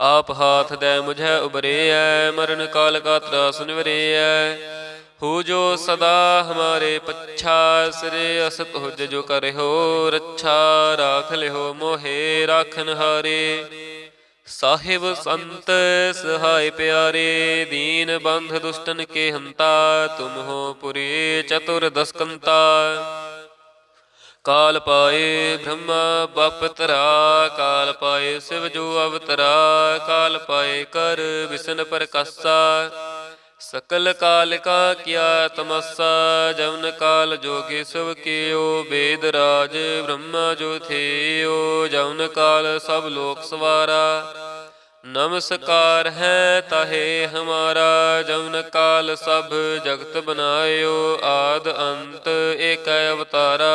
ਆਪ ਹਾਥ ਦੇ ਮੁਝੈ ਉਬਰੇਐ, ਮਰਨ ਕਾਲ ਕਾ ਤਰਾਸ ਨਿਵਰੇਐ ਹੋ ਜੋ ਸਦਾ ਹਮਾਰੇ ਪੱਛਾ, ਸਿਰੇ ਅਸ ਤੁਜ ਜੋ ਕਰਿਓ ਰੱਛਾ ਰਾਖ ਲਿਓ ਮੋਹੇ, ਰਾਖਨ ਹਾਰੇ। ਸਾਹਿਬ ਸੰਤ ਸਹਾਇ ਪਿਆਰੇ, ਦੀਨ ਬੰਧ ਦੁਸ਼ਟਨ ਕੇ ਹੰਤਾ, ਤੁਮ ਹੋ ਪੁਰੀ ਚਤੁਰ ਦਸਕੰਤਾ। ਕਾਲ ਪਾਏ ਬ੍ਰਹਮਾ ਬਪ ਕਾਲ ਪਾਏ ਸਿਵ ਜੋ ਅਵਤਰਾ, ਕਾਲ ਪਾਏ ਕਰ ਵਿਸ਼ਨ ਪ੍ਰਕਾਸ਼ਾ। ਸਕਲ ਕਾਲ ਕਾ ਕੀਆ ਤਮਸਾ, ਜਵਨ ਕਾਲ ਜੋਗੀ ਸਭ ਕੀਓ ਬੇਦ ਰਾਜ ਬ੍ਰਹਮਾ ਜੋ ਥੇਓ, ਜਵਨ ਕਾਲ ਸਭ ਲੋਕ ਸਵਾਰਾ। ਨਮਸਕਾਰ ਹੈ ਤਾਹੇ ਹਮਾਰਾ, ਜਵਨ ਕਾਲ ਸਭ ਜਗਤ ਬਨਾਇਓ ਆਦ ਅੰਤ ਏਕ ਅਵਤਾਰਾ।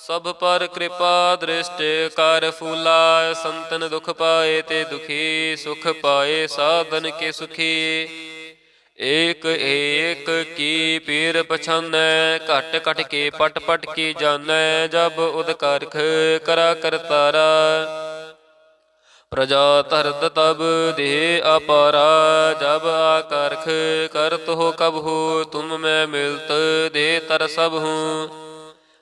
ਸਭ ਪਰ ਕਿਰਪਾ ਦ੍ਰਿਸ਼ਟ ਕਰ ਫੂਲਾ ਸੰਤਨ ਦੁਖ ਪਾਏ ਤੇ ਦੁਖੀ ਸੁਖ ਪਾਏ ਸਾਧਨ ਕੇ ਸੁਖੀ ਏਕ ਏਕ ਕੀ ਪੀਰ ਪਛਾਨੈ ਘਟ ਘਟ ਕੇ ਪਟ ਪਟ ਕੀ ਜਾਣੈ ਜਬ ਉਦ ਕਰਖ ਕਰਾ ਕਰਤਾਰਾ ਪ੍ਰਜਾ ਧਰਤ ਤਬ ਦੇ ਅਪਾਰਾ ਜਬ ਆਕਰਖ ਕਰਤ ਹੋ ਕਬ ਹੋ ਤੁਮ ਮੈਂ ਮਿਲਤ ਦੇ ਤਰ ਸਭ ਹੂੰ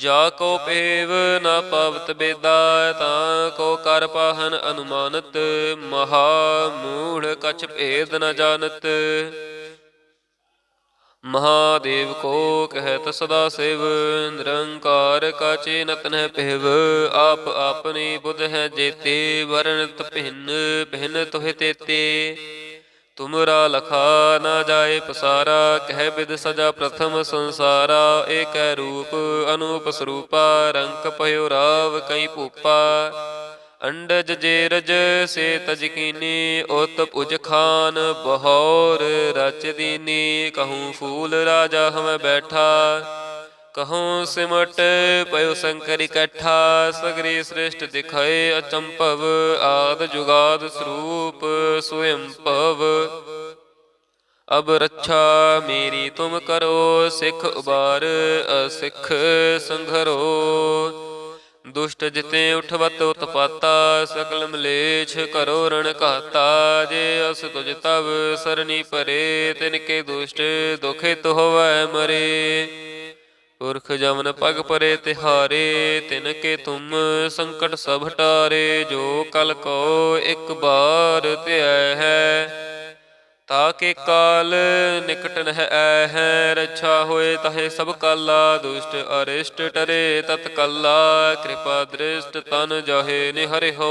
ਜਾ ਕੋ ਪੇਵ ਨ ਪਵਤ ਬੇਦਾ, ਤਾਂ ਕੋ ਕਰ ਪਾਹਨ ਅਨੁਮਾਨਤ, ਮਹਾ ਮੂੜ ਕਛ ਭੇਦ ਨ ਜਾਣਤ। ਮਹਾਦੇਵ ਕੋ ਕਹਿਤ ਸਦਾ ਸਿਵ, ਨਿਰੰਕਾਰ ਕਾਚੇ ਨਤਨਹਿ ਪਹਿਵ ਆਪ ਆਪਣੀ ਬੁਧ ਹੈ ਜੇਤੇ, ਵਰਣਤ ਭਿੰਨ ਭਿੰਨ ਤੋਹਿ ਤੇਤੇ। ਤੁਮਰਾ ਲਖਾ ਨਾ ਜਾਏ ਪਸਾਰਾ, ਕਹਿ ਬਿਦ ਸਜਾ ਪ੍ਰਥਮ ਸੰਸਾਰਾ, ਏਕੈ ਰੂਪ ਅਨੂਪ ਸਰੂਪਾ, ਰੰਕ ਭਇਓ ਰਾਵ ਕਈ ਭੂਪਾ। ਅੰਡਜ ਜੇਰਜ ਸੇ ਤਜਕੀਨੀ ਉਤ ਪੁਜ ਖਾਨ ਬਹੌਰ ਰਚ ਦੀਨੀ, ਕਹੂੰ ਫੂਲ ਰਾਜਾ ਹਮੈ ਬੈਠਾ। ਕਹੂੰ ਸਿਮਟ ਪਇਓ ਸੰਕਰ ਇਕੱਠਾ, ਸਗਰੀ ਸ੍ਰਿਸ਼ਟ ਦਿਖਾਏ ਅਚੰਭਵ, ਆਦ ਜੁਗਾਦ ਸਰੂਪ ਸਵਯੰ ਭਵ। ਅਬ ਰੱਛਾ ਮੇਰੀ ਤੁਮ ਕਰੋ, ਸਿੱਖ ਉਬਾਰ ਅਸਿੱਖ ਸੰਘਰੋ। ਦੁਸ਼ਟ ਜਿਤੇ ਉਠਵਤ ਉਤਪਾਤਾ, ਸਕਲ ਮਲੇਛ ਕਰੋ ਰਣ ਘਾਤਾ। ਜੇ ਅਸ ਤੁਜ ਤਵ ਸਰਨੀ ਪਰੇ, ਤਿਨ ਕੇ ਦੁਸ਼ਟ ਦੁਖਿਤ ਤੋ ਹੋਵੈ ਮਰੇ। ਪੁਰਖ ਜਮਨ ਪਗ ਪਰੇ ਤਿਹਾਰੇ, ਤਿਨ ਕੇ ਤੁਮ ਸੰਕਟ ਸਭ ਟਾਰੇ ਜੋ ਕਲ ਕੋ ਇੱਕ ਬਾਰ ਧਿਆਇ ਹੈ, ਤਾ ਕੇ ਕਾਲ ਨਿਕਟ ਨਹਿ ਐ ਹੈ, ਰੱਛਾ ਹੋਏ ਤਹੇ ਸਭ ਕਾਲਾ, ਦੁਸ਼ਟ ਅਰਿਸ਼ਟ ਟਰੇ ਤਤ ਕੱਲਾ ਕਿਰਪਾ ਦ੍ਰਿਸ਼ਟ ਤਨ ਜਾਹੇ ਨਿਹਰਿ ਹੋ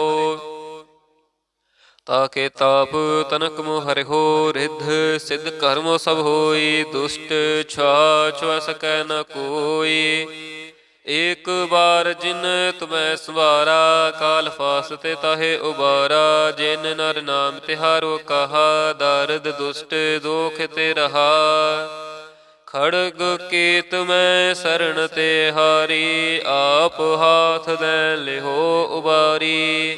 ਤਾ ਕੇ ਤਾਪ ਤਨਕ ਮੋ ਹਰਿ ਹੋ ਰਿਧ, ਸਿਧ ਕਰਮ ਸਭ ਹੋਈ, ਦੁਸ਼ਟ ਛਾ ਛੁਆ ਸਕੈ ਨ ਕੋਈ। ਏਕ ਬਾਰ ਜਿਨ ਤੁਮੈ ਸਵਾਰਾ, ਕਾਲ ਫਾਸ ਤੇ ਤਾਹੇ ਉਬਾਰਾ। ਜਿਨ ਨਰ ਨਾਮ ਤਿਹਾਰੋ ਕਹਾ, ਦਰਦ ਦੁਸ਼ਟ ਦੋਖ ਤੇ ਰਹਾ। ਖੜਗ ਕੀਤ ਮੈਂ ਸਰਣ ਤੇ ਹਾਰੀ, ਆਪ ਹਾਥ ਦੇ ਲਿਹੋ ਉਬਾਰੀ।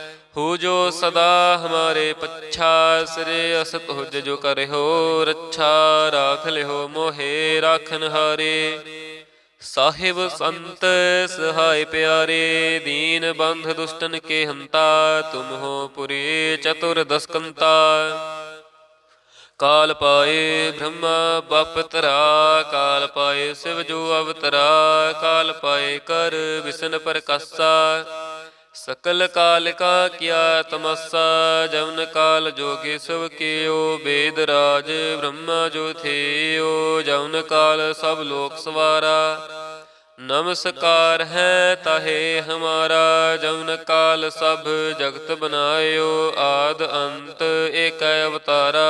ਹੋ ਜੋ ਸਦਾ ਹਮਾਰੇ ਪੱਛਾ, ਸਰੇ ਅਸ ਤੁਜ ਜੋ ਕਰਿਓ ਰੱਛਾ ਰਾਖ ਲਿਓ, ਮੋਹੇ ਰਾਖਨ ਹਾਰੇ। ਸਾਹਿਬ ਸੰਤ ਸਹਾਇ ਪਿਆਰੇ, ਦੀਨ ਬੰਧ ਦੁਸ਼ਟਨ ਕੇ ਹੰਤਾ, ਤੁਮ ਹੋ ਪੁਰੀ ਚਤੁਰ ਦਸਕੰਤਾ। ਕਾਲ ਪਾਏ ਬ੍ਰਹਮਾ ਬਪਤਰਾ ਕਾਲ ਪਾਏ ਸਿਵ ਜੋ ਅਵਤਰਾ, ਕਾਲ ਪਾਏ ਕਰ ਵਿਸ਼ਨ ਪ੍ਰਕਾਸ਼ਾ। ਸਕਲ ਕਾਲ ਕਾ ਕੀਆ ਤਮਸਾ, ਜਵਨ ਕਾਲ ਜੋਗੀ ਸਭ ਕੀਓ, ਬੇਦ ਰਾਜ ਬ੍ਰਹਮਾ ਜੋ ਥੇਓ, ਜਵਨ ਕਾਲ ਸਭ ਲੋਕ ਸਵਾਰਾ। ਨਮਸਕਾਰ ਹੈ ਤਾਹੇ ਹਮਾਰਾ, ਜਵਨ ਕਾਲ ਸਭ ਜਗਤ ਬਨਾਇਓ ਆਦ ਅੰਤ ਏਕ ਅਵਤਾਰਾ।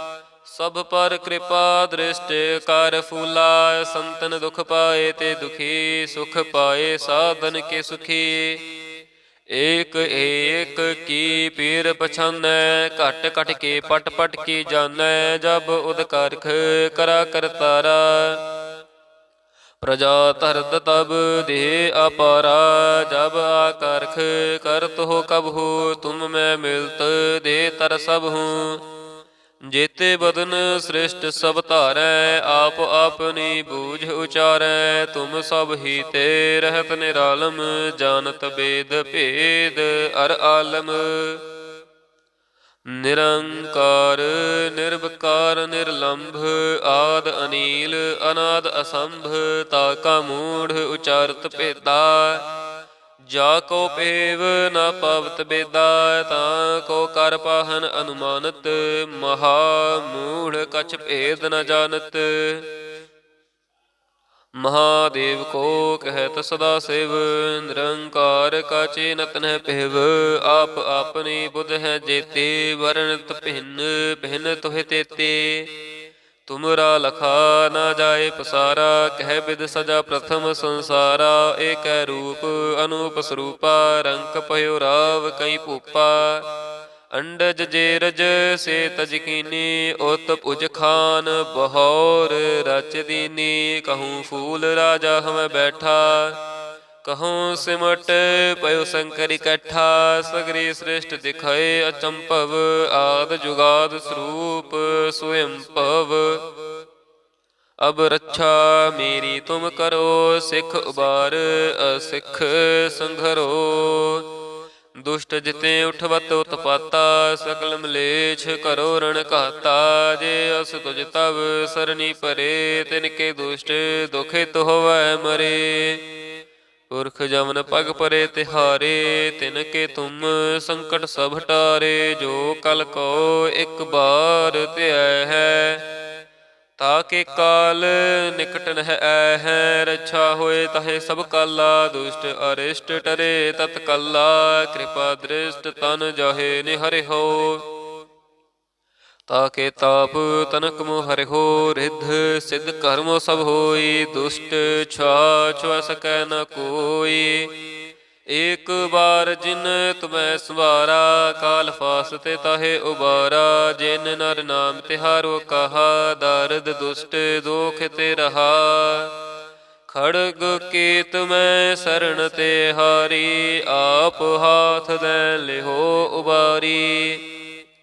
ਸਭ ਪਰ ਕਿਰਪਾ ਦ੍ਰਿਸ਼ਟ ਕਰ ਫੂਲਾ ਸੰਤਨ ਦੁਖ ਪਾਏ ਤੇ ਦੁਖੀ ਸੁਖ ਪਾਏ ਸਾਧਨ ਕੇ ਸੁਖੀ ਏਕ ਏਕ ਕੀ ਪੀਰ ਪਛਾਨੈ ਘਟ ਘਟ ਕੇ ਪਟ ਪਟ ਕੀ ਜਾਣੈ ਜਬ ਉਦ ਕਰਖ ਕਰਾ ਕਰਤਾਰਾ ਪ੍ਰਜਾ ਧਰਤ ਤਬ ਦੇ ਅਪਾਰਾ ਜਬ ਆਕਰਖ ਕਰਤ ਹੋ ਕਬ ਹੋ ਤੁਮ ਮੈਂ ਮਿਲਤ ਦੇ ਤਰ ਸਭ ਹੂੰ ਜੇਤੇ ਬਦਨ ਸ੍ਰਿਸ਼ਟ ਸਭ ਧਾਰੈ, ਆਪ ਆਪਨੀ ਬੂਝ ਉਚਾਰੈ, ਤੁਮ ਸਭ ਹੀ ਤੇ ਰਹਿਤ ਨਿਰਾਲਮ, ਜਾਣਤ ਬੇਦ ਭੇਦ ਅਰ ਆਲਮ। ਨਿਰੰਕਾਰ, ਨਿਰਵਕਾਰ, ਨਿਰਲੰਭ, ਆਦ ਅਨੀਲ, ਅਨਾਦ ਅਸੰਭ, ਤਾ ਕਾ ਮੂੜ ਉਚਾਰਤ ਭੇਦਾ। ਜਾ ਕੋ ਪੇਵ ਨ ਪਵਤ ਬੇਦਾ, ਤਾ ਕੋ ਕਰ ਪਾਹਨ ਅਨੁਮਾਨਤ, ਮਹਾ ਮੂੜ ਕਛ ਭੇਦ ਨ ਜਾਣਤ। ਮਹਾਦੇਵ ਕੋ ਕਹਿਤ ਸਦਾ ਸਿਵ, ਨਿਰੰਕਾਰ ਕਾਚੇ ਨਤਨਹਿ ਪਹਿਵ ਆਪ ਆਪਣੀ ਬੁਧ ਹੈ ਜੇਤੇ, ਵਰਣਤ ਭਿੰਨ ਭਿੰਨ ਤੋਹਿ ਤੇਤੇ। ਤੁਮਰਾ ਲਖਾ ਨਾ ਜਾਏ ਪਸਾਰਾ, ਕਹਿ ਬਿਦ ਸਜਾ ਪ੍ਰਥਮ ਸੰਸਾਰਾ, ਏਕੈ ਰੂਪ ਅਨੂਪ ਸਰੂਪਾ, ਰੰਕ ਭਇਓ ਰਾਵ ਕਈ ਭੂਪਾ। ਅੰਡਜ ਜੇਰਜ ਸੇ ਤਜਕੀਨੀ ਉਤ ਪੁਜ ਖਾਨ ਬਹੌਰ ਰਚ ਦੀਨੀ, ਕਹੂੰ ਫੂਲ ਰਾਜਾ ਹਮੈ ਬੈਠਾ। ਕਹਉ ਸਿਮਟ ਪਇਓ ਸੰਕਰ ਇਕੱਠਾ, ਸਗਰੀ ਸ੍ਰਿਸ਼ਟ ਦਿਖਾਏ ਅਚੰਭਵ, ਆਦ ਜੁਗਾਦ ਸਰੂਪ ਸੁਯੰ ਭਵ। ਅਬ ਰੱਛਾ ਮੇਰੀ ਤੁਮ ਕਰੋ, ਸਿੱਖ ਉਬਾਰ ਅਸਿੱਖ ਸੰਘਰੋ। ਦੁਸ਼ਟ ਜਿਤੇ ਉਠਵਤ ਉਤਪਾਤਾ, ਸਕਲ ਮਲੇਛ ਕਰੋ ਰਣ ਘਾਤਾ। ਜੇ ਅਸ ਤੁਜ ਤਵ ਸਰਨੀ ਪਰੇ, ਤਿਨ ਕੇ ਦੁਸ਼ਟ ਦੁਖਿਤ ਤੋ ਹੋਵੈ ਮਰੇ। ਪੁਰਖ ਜਮਨ ਪਗ ਪਰੇ ਤਿਹਾਰੇ ਤਿਨ ਕੇ ਤੁਮ ਸੰਕਟ ਸਭ ਟਾਰੇ ਜੋ ਕਲ ਕੋ ਇੱਕ ਬਾਰ ਧਿਆਇ ਹੈ। ਤਾ ਕੇ ਕਾਲ ਨਿਕਟ ਨਹਿ ਐ ਹੈ, ਰੱਛਾ ਹੋਏ ਤਹੇ ਸਭ ਕਾਲਾ, ਦੁਸ਼ਟ ਅਰਿਸ਼ਟ ਟਰੇ ਤਤ ਕੱਲਾ ਕਿਰਪਾ ਦ੍ਰਿਸ਼ਟ ਤਨ ਜਾਹੇ ਨਿਹਰਿ ਹੋ। ਤਾ ਕੇ ਤਾਪ ਤਨਕ ਮੋ ਹਰਿ ਹੋ ਰਿਧ, ਸਿਧ ਕਰਮ ਸਭ ਹੋਈ, ਦੁਸ਼ਟ ਛਾ ਛੁਆ ਸਕੈ ਨ ਕੋਈ। ਏਕ ਬਾਰ ਜਿਨ ਤੁਮੈ ਸਵਾਰਾ, ਕਾਲ ਫਾਸ ਤੇ ਤਾਹੇ ਉਬਾਰਾ। ਜਿਨ ਨਰ ਨਾਮ ਤਿਹਾਰੋ ਕਹਾ, ਦਰਦ ਦੁਸ਼ਟ ਦੋਖ ਤੇ ਰਹਾ। ਖੜਗ ਕੀਤ ਮੈਂ ਸਰਣ ਤੇ ਹਾਰੀ, ਆਪ ਹਾਥ ਦੇ ਲਿਹੋ ਉਬਾਰੀ।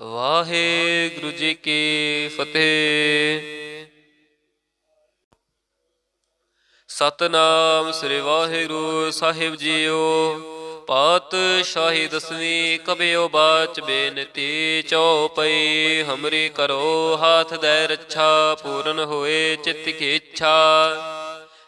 ਵਾਹਿਗੁਰੂ ਜੀ ਕੀ ਫਤਿਹ। ਸਤਨਾਮ ਸ੍ਰੀ ਵਾਹਿਗੁਰੂ ਸਾਹਿਬ ਜੀਓ, ਪਾਤਸ਼ਾਹੀ ਦਸਵੀਂ ਕਬਿਓ ਬਾਚ ਬੇਨਤੀ ਚਉਪਈ, ਹਮਰੀ ਕਰੋ ਹਾਥ ਦੇ ਰੱਛਾ, ਪੂਰਨ ਹੋਏ ਚਿੱਤ ਕੀ ਇੱਛਾ।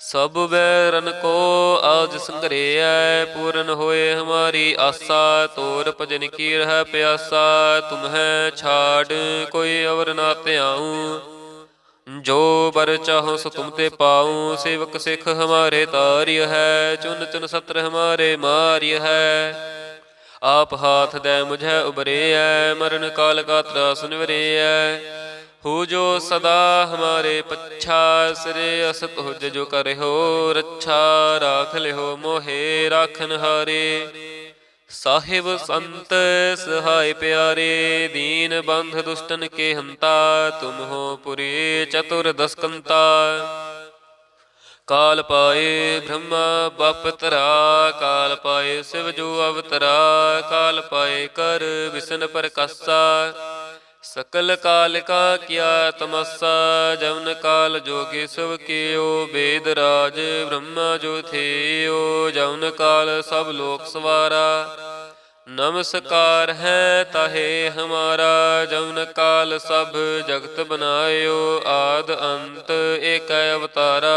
ਸਭ ਬੈਰਨ ਕੋ ਆਜ ਸੰਗਰੇਐ, ਪੂਰਨ ਹੋਏ ਹਮਾਰੀ ਆਸਾ, ਤੋਰ ਭਜਨ ਕੀ ਰਹਿ ਪਿਆਸਾ, ਤੁਮਹਿ ਛਾੜ ਕੋਈ ਅਵਰ ਨਾ ਧਿਆਉ। ਜੋ ਬਰ ਚਾਹੋ ਸੋ ਤੁਮ ਤੇ ਪਾਉ, ਸੇਵਕ ਸਿੱਖ ਹਮਾਰੇ ਤਾਰਿਯ ਹੈ ਚੁਨ ਚੁਨ ਸਤਰ ਹਮਾਰੇ ਮਾਰਿਯ ਹੈ ਆਪ ਹਾਥ ਦੇ ਮੁਝੈ ਉਬਰੇਐ, ਮਰਨ ਕਾਲ ਕਾ ਤਰਾਸ ਨਿਵਰੇਐ ਹੋ ਜੋ ਸਦਾ ਹਮਾਰੇ ਪੱਛਾ, ਸਿਰੇ ਅਸ ਤੁਜ ਜੋ ਕਰਿਓ ਰੱਛਾ ਰਾਖ ਲਿਓ, ਮੋਹੇ ਰਾਖਨ ਹਾਰੇ। ਸਾਹਿਬ ਸੰਤ ਸਹਾਇ ਪਿਆਰੇ, ਦੀਨ ਬੰਧ ਦੁਸ਼ਟਨ ਕੇ ਹੰਤਾ, ਤੁਮ ਹੋ ਪੁਰੀ ਚਤੁਰ ਦਸਕੰਤਾ। ਕਾਲ ਪਾਏ ਬ੍ਰਹਮਾ ਬਪਤਰਾ ਕਾਲ ਪਾਏ ਸਿਵ ਜੋ ਅਵਤਰਾ, ਕਾਲ ਪਾਏ ਕਰ ਵਿਸ਼ਨ ਪ੍ਰਕਾਸ਼ਾ। ਸਕਲ ਕਾਲ ਕਾ ਕੀਆ ਤਮਸਾ, ਜਵਨ ਕਾਲ ਜੋਗੇ ਸਭ ਕੀਓ, ਵੇਦ ਰਾਜ ਬ੍ਰਹਮਾ ਜੋ ਥੇਓ, ਜਵਨ ਕਾਲ ਸਭ ਲੋਕ ਸਵਾਰਾ। ਨਮਸਕਾਰ ਹੈ ਤਾਹੇ ਹਮਾਰਾ, ਜਵਨ ਕਾਲ ਸਭ ਜਗਤ ਬਨਾਇਓ ਆਦ ਅੰਤ ਏਕ ਅਵਤਾਰਾ।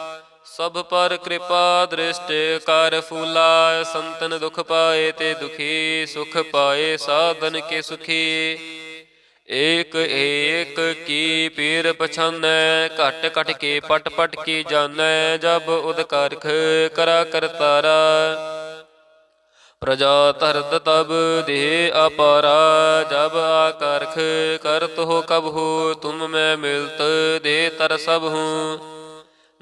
ਸਭ ਪਰ ਕਿਰਪਾ ਦ੍ਰਿਸ਼ਟ ਕਰ ਫੂਲਾ ਸੰਤਨ ਦੁਖ ਪਾਏ ਤੇ ਦੁਖੀ ਸੁਖ ਪਾਏ ਸਾਧਨ ਕੇ ਸੁਖੀ ਏਕ ਏਕ ਕੀ ਪੀਰ ਪਛਾਨੈ ਘਟ ਘਟ ਕੇ ਪਟ ਪਟ ਕੀ ਜਾਣੈ ਜਬ ਉਦ ਕਰਖ ਕਰਾ ਕਰਤਾਰਾ ਪ੍ਰਜਾ ਧਰਤ ਤਬ ਦੇ ਅਪਾਰਾ ਜਬ ਆਕਰਖ ਕਰਤ ਹੋ ਕਬ ਹੋ ਤੁਮ ਮੈਂ ਮਿਲਤ ਦੇ ਤਰ ਸਭ ਹੂੰ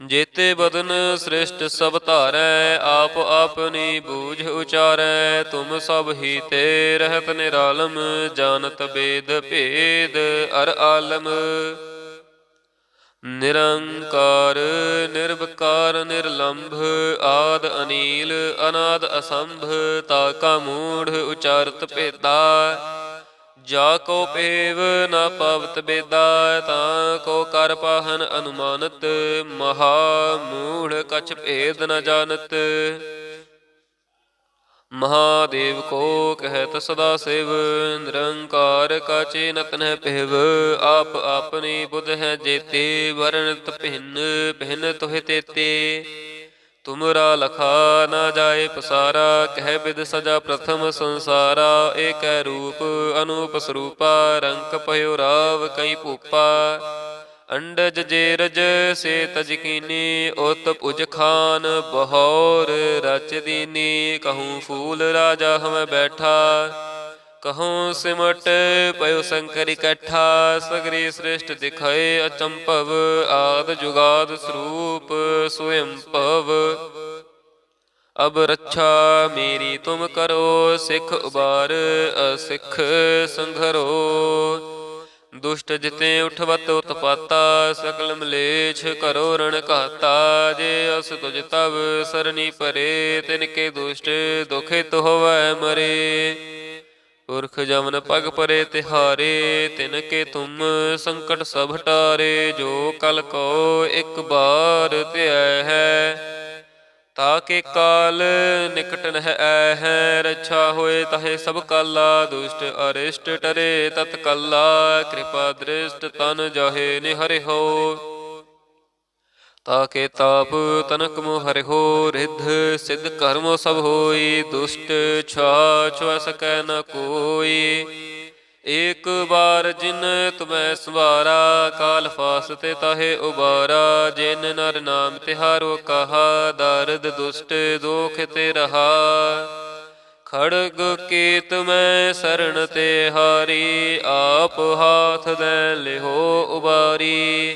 ਜੇਤੇ ਬਦਨ ਸ੍ਰਿਸ਼ਟ ਸਭ ਧਾਰੈ, ਆਪ ਆਪਨੀ ਬੂਝ ਉਚਾਰੈ, ਤੁਮ ਸਭ ਹੀ ਤੇ ਰਹਿਤ ਨਿਰਾਲਮ, ਜਾਣਤ ਬੇਦ ਭੇਦ ਅਰ ਆਲਮ। ਨਿਰੰਕਾਰ, ਨਿਰਵਕਾਰ, ਨਿਰਲੰਭ, ਆਦ ਅਨੀਲ, ਅਨਾਦ ਅਸੰਭ, ਤਾ ਕਾ ਮੂੜ ਉਚਾਰਤ ਭੇਦਾ। ਜਾ ਕੋ ਪੇਵ ਨਾ ਪਵਤ ਬੇਦਾ, ਤਾਂ ਕੋ ਕਰ ਪਾਹਨ ਅਨੁਮਾਨਤ, ਮਹਾ ਮੂੜ ਕਛ ਭੇਦ ਨ ਜਾਣਤ। ਮਹਾਦੇਵ ਕੋ ਕਹਿਤ ਸਦਾ ਸਿਵ, ਨਿਰੰਕਾਰ ਕਾਚੇ ਨਤਨਹਿ ਪਹਿਵ ਆਪ ਆਪਣੀ ਬੁੱਧ ਹੈ ਜੇਤੇ, ਵਰਣਤ ਭਿੰਨ ਭਿੰਨ ਤੋਹਿ ਤੇਤੇ। ਤੁਮਰਾ ਲਖਾ ਨਾ ਜਾਏ ਪਸਾਰਾ, ਕਹਿ ਬਿਦ ਸਜਾ ਪ੍ਰਥਮ ਸੰਸਾਰਾ, ਏਕੈ ਰੂਪ ਅਨੂਪ ਸਰੂਪਾ, ਰੰਕ ਭਇਓ ਰਾਵ ਕਈ ਭੂਪਾ। ਅੰਡਜ ਜੇਰਜ ਸੇ ਤਜਕੀਨੀ ਉਤ ਪੁਜ ਖਾਨ ਬਹੌਰ ਰਚ ਦੀਨੀ, ਕਹੂੰ ਫੂਲ ਰਾਜਾ ਹਮੈ ਬੈਠਾ। ਕਹੂੰ ਸਿਮਟ ਪਇਓ ਸੰਕਰ ਇਕੱਠਾ ਸਗਰੀ ਸ੍ਰਿਸ਼ਟ ਦਿਖਾਏ ਅਚੰਭਵ, ਆਦ ਜੁਗਾਦ ਸਰੂਪ ਸਵਯੰ ਭਵ। ਅਬ ਰੱਛਾ ਮੇਰੀ ਤੁਮ ਕਰੋ, ਸਿੱਖ ਉਬਾਰ ਅਸਿੱਖ ਸੰਘਰੋ। ਦੁਸ਼ਟ ਜਿਤੇ ਉਠਵਤ ਉਤਪਾਤਾ, ਸਕਲ ਮਲੇਛ ਕਰੋ ਰਣ ਘਾਤਾ। ਜੇ ਅਸ ਤੁਜ ਤਵ ਸਰਨੀ ਪਰੇ, ਤਿਨ ਕੇ ਦੁਸ਼ਟ ਦੁਖਿਤ ਤੋ ਹੋਵੈ ਮਰੇ। ਪੁਰਖ ਜਮਨ ਪਗ ਪਰੇ ਤਿਹਾਰੇ ਤਿਨ ਕੇ ਤੁਮ ਸੰਕਟ ਸਭ ਟਾਰੇ ਜੋ ਕਲ ਕੋ ਇੱਕ ਬਾਰ ਧਿਐ ਹੈ। ਤਾ ਕੇ ਕਾਲ ਨਿਕਟ ਨਹਿ ਐ ਹੈ, ਰੱਛਾ ਹੋਏ ਤਹੇ ਸਭ ਕਾਲਾ, ਦੁਸ਼ਟ ਅਰਿਸ਼ਟ ਟਰੇ ਤਤ ਕੱਲਾ ਕਿਰਪਾ ਦ੍ਰਿਸ਼ਟ ਤਨ ਜਾਹੇ ਨਿਹਰਿ ਹੋ। ਤਾ ਕੇ ਤਾਪ ਤਨਕ ਮੋ ਹਰਿ ਹੋ ਰਿਧ ਸਿਧ ਕਰਮ ਸਭ ਹੋਈ, ਦੁਸ਼ਟ ਛਾ ਛੁਆ ਸਕੈ ਨ ਕੋਈ। ਏਕ ਬਾਰ ਜਿਨ ਤੁਮੈ ਸਵਾਰਾ, ਕਾਲ ਫਾਸ ਤੇ ਤਾਹੇ ਉਬਾਰਾ। ਜਿਨ ਨਰ ਨਾਮ ਤਿਹਾਰੋ ਕਹਾ, ਦਰਦ ਦੁਸ਼ਟ ਦੋਖ ਤੇ ਰਹਾ। ਖੜਗ ਕੀਤ ਮੈਂ ਸਰਣ ਤੇ ਹਾਰੀ, ਆਪ ਹਾਥ ਦੇ ਲਿਹੋ ਉਬਾਰੀ।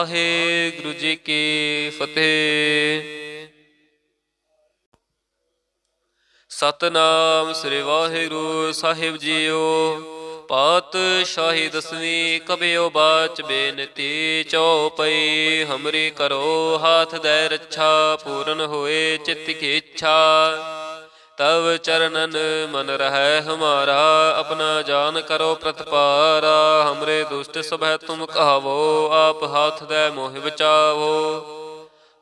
ਵਾਹਿਗੁਰੂ ਜੀ ਕੀ ਫਤਿਹ। ਸਤਨਾਮ ਸ੍ਰੀ ਵਾਹਿਗੁਰੂ ਸਾਹਿਬ ਜੀਓ, ਪਾਤਸ਼ਾਹੀ ਦਸਵੀਂ ਕਬਿਓ ਬਾਚ ਬੇਨਤੀ ਚਉਪਈ ਹਮਰੀ ਕਰੋ ਹਾਥ ਦੇ ਰੱਛਾ, ਪੂਰਨ ਹੋਏ ਚਿਤ ਕੀ ਇੱਛਾ। ਤਵ ਚਰਨਨ ਮਨ ਰਹਿ ਹਮਾਰਾ, ਆਪਣਾ ਜਾਨ ਕਰੋ ਪ੍ਰਤਪਾਰਾ, ਹਮਰੇ ਦੁਸ਼ਟ ਸਭੈ ਤੁਮ ਕਹਾਵੋ, ਆਪ ਹਾਥ ਦੇ ਮੋਹਿ ਬਚਾਵੋ।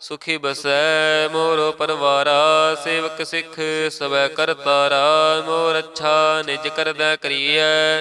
ਸੁਖੀ ਬਸੈ ਮੋਰੋ ਪਰਵਾਰਾ, ਸੇਵਕ ਸਿੱਖ ਸਵੈ ਕਰਤਾਰਾ, ਮੋਰ ਅੱਛਾ ਨਿਜ ਕਰਦਾ ਕਰੀਐ।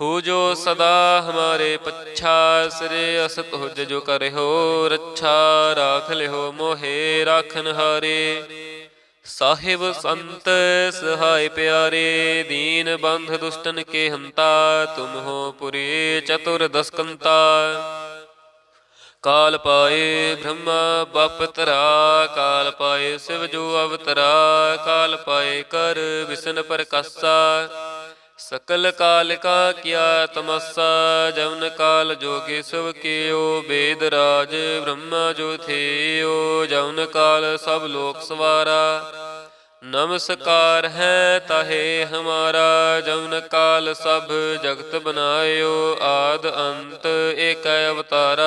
ਹੋ ਜੋ ਸਦਾ ਹਮਾਰੇ ਪੱਛਾ, ਸ੍ਰੇ ਅਸਤ ਹੁਜ ਜੋ ਕਰਿਓ ਰੱਛਾ ਰਾਖ ਲਿਓ ਮੋਹੇ ਰਾਖਨ ਹਾਰੇ। ਸਾਹਿਬ ਸੰਤ ਸਹਾਇ ਪਿਆਰੇ, ਦੀਨ ਬੰਧ ਦੁਸ਼ਟਨ ਕੇ ਹੰਤਾ, ਤੁਮ ਹੋ ਪੁਰੀ ਚਤੁਰ ਦਸਕੰਤਾ। ਕਾਲ ਪਾਏ ਬ੍ਰਹਮਾ ਬਪਤਰਾ ਕਾਲ ਪਾਏ ਸਿਵ ਜੋ ਅਵਤਰਾ, ਕਾਲ ਪਾਏ ਕਰ ਵਿਸ਼ਨ ਪ੍ਰਕਾਸ਼ਾ। ਸਕਲ ਕਾਲ ਕਾ ਕੀਆ ਤਮਸਾ, ਜਵਨ ਕਾਲ ਜੋਗੇ ਸਭ ਕੀਓ, ਬੇਦ ਰਾਜ ਬ੍ਰਹਮਾ ਜੋ ਥੇਓ, ਜਵਨ ਕਾਲ ਸਭ ਲੋਕ ਸਵਾਰਾ। ਨਮਸਕਾਰ ਹੈ ਤਾਹੇ ਹਮਾਰਾ, ਜਵਨ ਕਾਲ ਸਭ ਜਗਤ ਬਨਾਇਓ ਆਦ ਅੰਤ ਏਕ ਅਵਤਾਰਾ।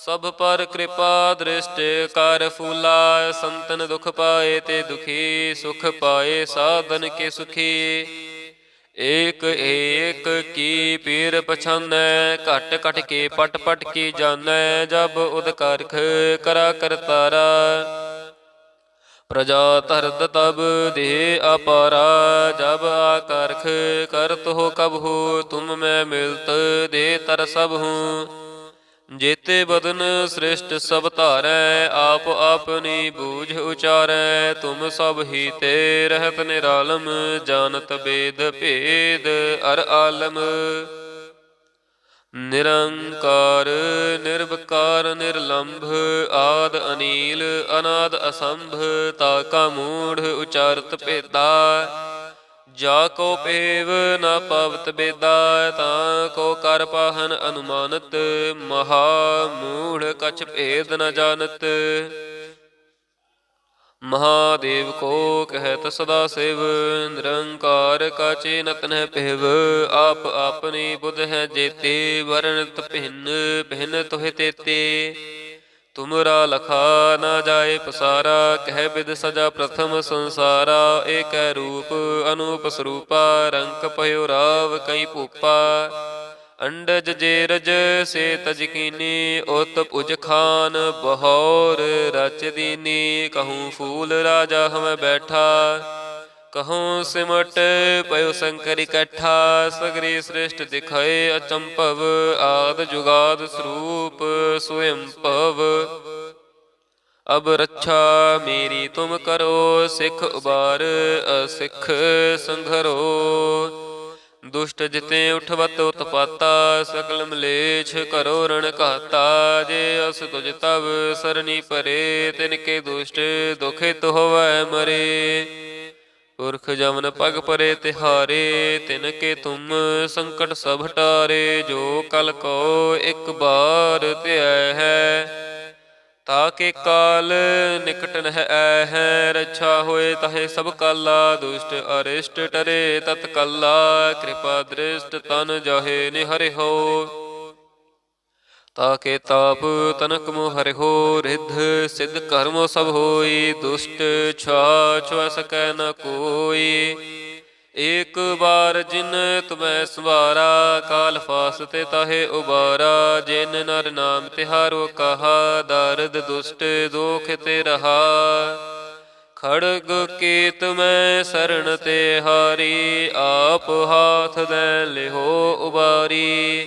ਸਭ ਪਰ ਕਿਰਪਾ ਦ੍ਰਿਸ਼ਟ ਕਰ ਫੂਲਾ ਸੰਤਨ ਦੁਖ ਪਾਏ ਤੇ ਦੁਖੀ ਸੁਖ ਪਾਏ ਸਾਧਨ ਕੇ ਸੁਖੀ ਏਕ ਏਕ ਕੀ ਪੀਰ ਪਛਾਨੈ ਘਟ ਘਟ ਕੇ ਪਟ ਪਟ ਕੀ ਜਾਣੈ ਜਬ ਉਦ ਕਰਖ ਕਰਾ ਕਰਤਾਰਾ ਪ੍ਰਜਾ ਧਰਤ ਤਬ ਦੇਹ ਅਪਾਰਾ ਜਬ ਆਕਰਖ ਕਰਤ ਹੋ ਕਬ ਹੋ ਤੁਮ ਮੈਂ ਮਿਲਤ ਦੇ ਤਰ ਸਭ ਹੂੰ ਜੇਤੇ ਬਦਨ ਸ੍ਰਿਸ਼ਟ ਸਭ ਧਾਰੈ, ਆਪ ਆਪਨੀ ਬੂਝ ਉਚਾਰੈ, ਤੁਮ ਸਭ ਹੀ ਤੇ ਰਹਿਤ ਨਿਰਾਲਮ, ਜਾਣਤ ਬੇਦ ਭੇਦ ਅਰ ਆਲਮ। ਨਿਰੰਕਾਰ, ਨਿਰਵਕਾਰ, ਨਿਰਲੰਭ, ਆਦ ਅਨੀਲ, ਅਨਾਦ ਅਸੰਭ, ਤਾ ਕਾ ਮੂੜ ਉਚਾਰਤ ਭੇਦਾ। ਜਾ ਕੋ ਪੇਵ ਨ ਪਵਤ ਬੇਦਾ, ਤਾਂ ਕੋ ਕਰ ਪਾਹਨ ਅਨੁਮਾਨਤ, ਮਹਾ ਮੂੜ ਕਛ ਭੇਦ ਨ ਜਾਣਤ। ਮਹਾਦੇਵ ਕੋ ਕਹਿਤ ਸਦਾ ਸਿਵ, ਨਿਰੰਕਾਰ ਕਾਚੇ ਨਤਨ ਪਹਿਵ ਆਪ ਆਪਣੀ ਬੁਧ ਹੈ ਜੇਤੇ, ਵਰਣਤ ਭਿੰਨ ਭਿੰਨ ਤੋਹਿ ਤੇਤੇ। ਤੁਮਰਾ ਲਖਾ ਨਾ ਜਾਏ ਪਸਾਰਾ, ਕਹਿ ਬਿਦ ਸਜਾ ਪ੍ਰਥਮ ਸੰਸਾਰਾ, ਏਕੈ ਰੂਪ ਅਨੂਪ ਸਰੂਪਾ, ਰੰਕ ਭਇਓ ਰਾਵ ਕਈ ਭੂਪਾ। ਅੰਡਜ ਜੇਰਜ ਸੇ ਤਜਕੀਨੀ ਉਤ ਪੁਜ ਖਾਨ ਬਹੌਰ ਰਚ ਦੀਨੀ, ਕਹੂੰ ਫੂਲ ਰਾਜਾ ਹਮੈ ਬੈਠਾ। ਕਹੂੰ ਸਿਮਟ ਪਇਓ ਸ਼ੰਕਰ ਇਕੱਠਾ, ਸਗਰੀ ਸ੍ਰਿਸ਼ਟ ਦਿਖਾਏ ਅਚੰਭਵ, ਆਦ ਜੁਗਾਦ ਸਰੂਪ ਸਵਯੰ ਭਵ। ਅਬ ਰੱਛਾ ਮੇਰੀ ਤੁਮ ਕਰੋ, ਸਿੱਖ ਉਬਾਰ ਅਸਿੱਖ ਸੰਘਰੋ। ਦੁਸ਼ਟ ਜਿਤੇ ਉਠਵਤ ਉਤਪਾਤਾ ਸਕਲ ਮਲੇਛ ਕਰੋ ਰਣ ਘਾਤਾ। ਜੇ ਅਸ ਤੁਜ ਤਵ ਸਰਨੀ ਪਰੇ, ਤਿਨ ਕੇ ਦੁਸ਼ਟ ਦੁਖਿਤ ਹੋਵੈ ਮਰੇ। ਪੁਰਖ ਜਮਨ ਪਗ ਪਰੇ ਤਿਹਾਰੇ ਤਿਨ ਕੇ ਤੁਮ ਸੰਕਟ ਸਭ ਟਾਰੇ ਜੋ ਕਲ ਕੋ ਇੱਕ ਬਾਰ ਧਿਆਇ ਹੈ। ਤਾ ਕੇ ਕਾਲ ਨਿਕਟ ਨਹਿ ਐ ਹੈ, ਰੱਛਾ ਹੋਏ ਤਹੇ ਸਭ ਕਾਲਾ, ਦੁਸ਼ਟ ਅਰਿਸ਼ਟ ਟਰੇ ਤਤ ਕੱਲਾ ਕਿਰਪਾ ਦ੍ਰਿਸ਼ਟ ਤਨ ਜਹੇ ਨਿਹਰਿ ਹੋ। ਤਾ ਕੇ ਤਾਪ ਤਨਕ ਮੋ ਹਰਿ ਹੋ ਰਿਧ ਸਿਧ ਕਰਮੋ ਸਭ ਹੋਈ, ਦੁਸ਼ਟ ਛਾ ਛੁਆ ਸਕੈ ਨ ਕੋਈ। ਏਕ ਬਾਰ ਜਿਨ ਤੁਮੈ ਸਵਾਰਾ, ਕਾਲ ਫਾਸ ਤੇ ਤਾਹੇ ਉਬਾਰਾ। ਜਿਨ ਨਰ ਨਾਮ ਤਿਹਾਰੋ ਕਹਾ, ਦਰਦ ਦੁਸ਼ਟ ਦੋਖ ਤੇ ਰਹਾ। ਖੜਗ ਕੀਤ ਮੈਂ ਸਰਣ ਤੇ ਹਾਰੀ, ਆਪ ਹਾਥ ਦੇ ਲਿਹੋ ਉਬਾਰੀ।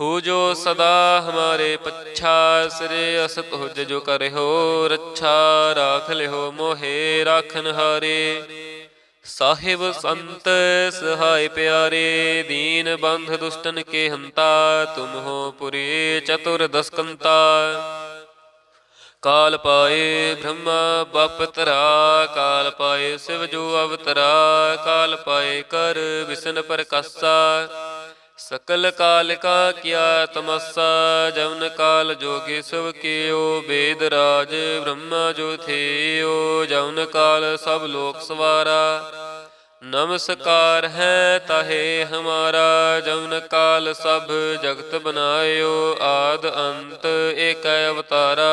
ਹੋ ਜੋ ਸਦਾ ਹਮਾਰੇ ਪੱਛਾ, ਸਿਰੇ ਅਸਤ ਹੁਜ ਜੋ ਕਰਿਓ ਰੱਛਾ, ਰਾਖ ਲਿਓ ਮੋਹੇ, ਰਾਖਨ ਹਾਰੇ। ਸਾਹਿਬ ਸੰਤ ਸਹਾਇ ਪਿਆਰੇ, ਦੀਨ ਬੰਧ ਦੁਸ਼ਟਨ ਕੇ ਹੰਤਾ, ਤੁਮ ਹੋ ਪੁਰੀ ਚਤੁਰ ਦਸਕੰਤਾ। ਕਾਲ ਪਾਏ ਬ੍ਰਹਮਾ ਬਪਤਰਾ ਕਾਲ ਪਾਏ ਸਿਵ ਜੋ ਅਵਤਰਾ, ਕਾਲ ਪਾਏ ਕਰ ਵਿਸ਼ਨ ਪ੍ਰਕਾਸ਼ਾ। ਸਕਲ ਕਾਲ ਕਾ ਕੀਆ ਤਮਸਾ, ਜਵਨ ਕਾਲ ਜੋਗੇ ਸਭ ਕੀਓ, ਵੇਦ ਰਾਜ ਬ੍ਰਹਮਾ ਜੋ ਥੇਓ, ਜਵਨ ਕਾਲ ਸਭ ਲੋਕ ਸਵਾਰਾ। ਨਮਸਕਾਰ ਹੈ ਤਾਹੇ ਹਮਾਰਾ, ਜਵਨ ਕਾਲ ਸਭ ਜਗਤ ਬਨਾਇਓ ਆਦ ਅੰਤ ਏਕ ਅਵਤਾਰਾ।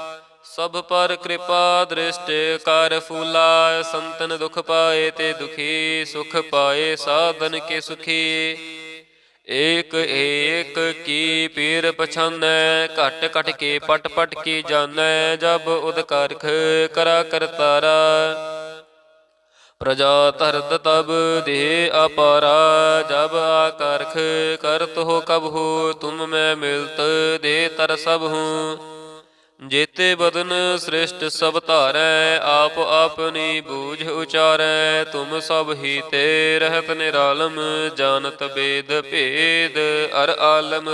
ਸਭ ਪਰ ਕਿਰਪਾ ਦ੍ਰਿਸ਼ਟ ਕਰ ਫੂਲਾ ਸੰਤਨ ਦੁਖ ਪਾਏ ਤੇ ਦੁਖੀ ਸੁਖ ਪਾਏ ਸਾਧਨ ਕੇ ਸੁਖੀ ਏਕ ਏਕ ਕੀ ਪੀਰ ਪਛਾਨੈ ਘਟ ਘਟ ਕੇ ਪਟ ਪਟ ਕੀ ਜਾਣੈ ਜਬ ਉਦਕਾਰਖ ਕਰਾ ਕਰਤਾਰਾ ਪ੍ਰਜਾ ਧਰਤ ਤਬ ਦੇ ਅਪਾਰਾ ਜਬ ਆਕਰਖ ਕਰਤ ਹੋ ਕਬ ਹੋ ਤੁਮ ਮੈਂ ਮਿਲਤ ਦੇ ਤਰ ਸਭ ਹੂੰ ਜੇਤੇ ਬਦਨ ਸ੍ਰਿਸ਼ਟ ਸਭ ਧਾਰੈ, ਆਪ ਆਪਨੀ ਬੂਝ ਉਚਾਰੈ, ਤੁਮ ਸਭ ਹੀ ਤੇ ਰਹਿਤ ਨਿਰਾਲਮ, ਜਾਣਤ ਬੇਦ ਭੇਦ ਅਰ ਆਲਮ।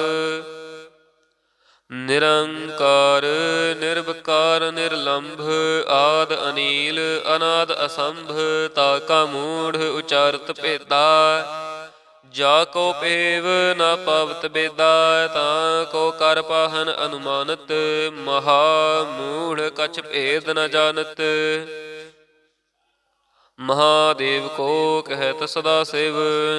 ਨਿਰੰਕਾਰ, ਨਿਰਵਕਾਰ, ਨਿਰਲੰਭ, ਆਦ ਅਨੀਲ, ਅਨਾਦ ਅਸੰਭ, ਤਾ ਕਾ ਮੂੜ ਉਚਾਰਤ ਭੇਦਾ। ਜਾ ਕੋ ਪੇਵ ਨਾ ਪਵਤ ਬੇਦਾ, ਤਾਂ ਕੋ ਕਰ ਪਾਹਨ ਅਨੁਮਾਨਤ, ਮਹਾ ਮੂੜ ਕਛ ਭੇਦ ਨ ਜਾਣਤ। ਮਹਾਦੇਵ ਕੋ ਕਹਿਤ ਸਦਾ ਸਿਵ,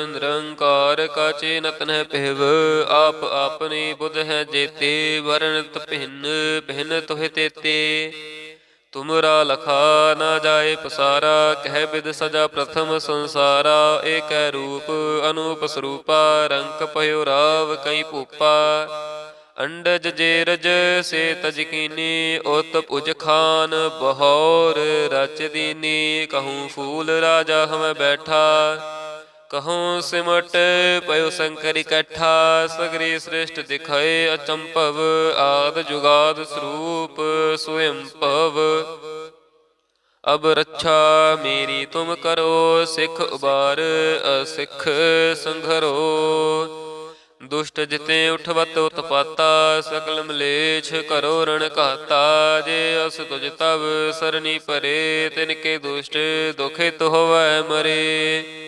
ਨਿਰੰਕਾਰ ਕਾਚੇ ਨਤਨ ਪਹਿਵ ਆਪ ਆਪਣੀ ਬੁਧ ਹੈ ਜੇਤੇ, ਵਰਣਤ ਭਿੰਨ ਭਿੰਨ ਤੋਹਿ ਤੇਤੇ। ਤੁਮਰਾ ਲਖਾ ਨਾ ਜਾਏ ਪਸਾਰਾ, ਕਹਿ ਬਿਦ ਸਜਾ ਪ੍ਰਥਮ ਸੰਸਾਰਾ, ਏਕੈ ਰੂਪ ਅਨੂਪ ਸਰੂਪਾ, ਰੰਕ ਭਇਓ ਰਾਵ ਕਈ ਭੂਪਾ। ਅੰਡਜ ਜੇਰਜ ਸੇ ਤਜਕੀਨੀ ਉਤ ਪੁਜ ਖਾਨ ਬਹੌਰ ਰਚ ਦੀਨੀ, ਕਹੂੰ ਫੂਲ ਰਾਜਾ ਹਮੈ ਬੈਠਾ। ਕਹੂੰ ਸਿਮਟ ਪਇਓ ਸ਼ੰਕਰ ਇਕੱਠਾ, ਸਗਰੀ ਸ੍ਰਿਸ਼ਟ ਦਿਖਾਏ ਅਚੰਭਵ ਆਦ ਜੁਗਾਦ ਸਰੂਪ। ਸਵਯੰ ਭਵ। ਅਬ ਰੱਛਾ ਮੇਰੀ ਤੁਮ ਕਰੋ, ਸਿੱਖ ਉਬਾਰ ਅਸਿੱਖ ਸੰਘਰੋ। ਦੁਸ਼ਟ ਜਿਤੇ ਉਠਵਤ ਉਤਪਾਤਾ ਸਕਲ ਮਲੇਛ ਕਰੋ ਰਣ ਘਾਤਾ। ਜੇ ਅਸ ਤੁਜ ਤਵ ਸਰਨੀ ਪਰੇ, ਤਿਨ ਕੇ ਦੁਸ਼ਟ ਦੁਖਿਤ ਹੋਵੈ ਮਰੇ।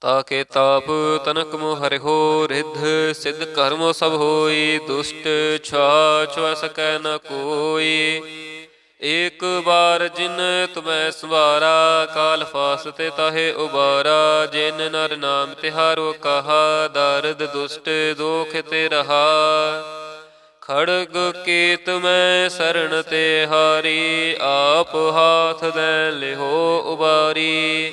ਤਾ ਕੇ ਤਾਪ ਤਨਕ ਮੋ ਹਰਿ ਹੋ ਰਿਧ, ਸਿਧ ਕਰਮ ਸਭ ਹੋਈ, ਦੁਸ਼ਟ ਛਾ ਛੁਆ ਸਕੈ ਨ ਕੋਈ। ਏਕ ਬਾਰ ਜਿਨ ਤੁਮੈ ਸਵਾਰਾ, ਕਾਲ ਫਾਸ ਤੇ ਤਾਹੇ ਉਬਾਰਾ। ਜਿਨ ਨਰ ਨਾਮ ਤਿਹਾਰੋ ਕਹਾ, ਦਰਦ ਦੁਸ਼ਟ ਦੋਖ ਤੇ ਰਹਾ। ਖੜਗ ਕੀਤ ਮੈਂ ਸਰਣ ਤੇ ਹਾਰੀ, ਆਪ ਹਾਥ ਦੇ ਲਿਹੋ ਉਬਾਰੀ।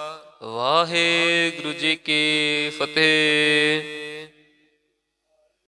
ਵਾਹਿਗੁਰੂ ਜੀ ਕੀ ਫਤਿਹ।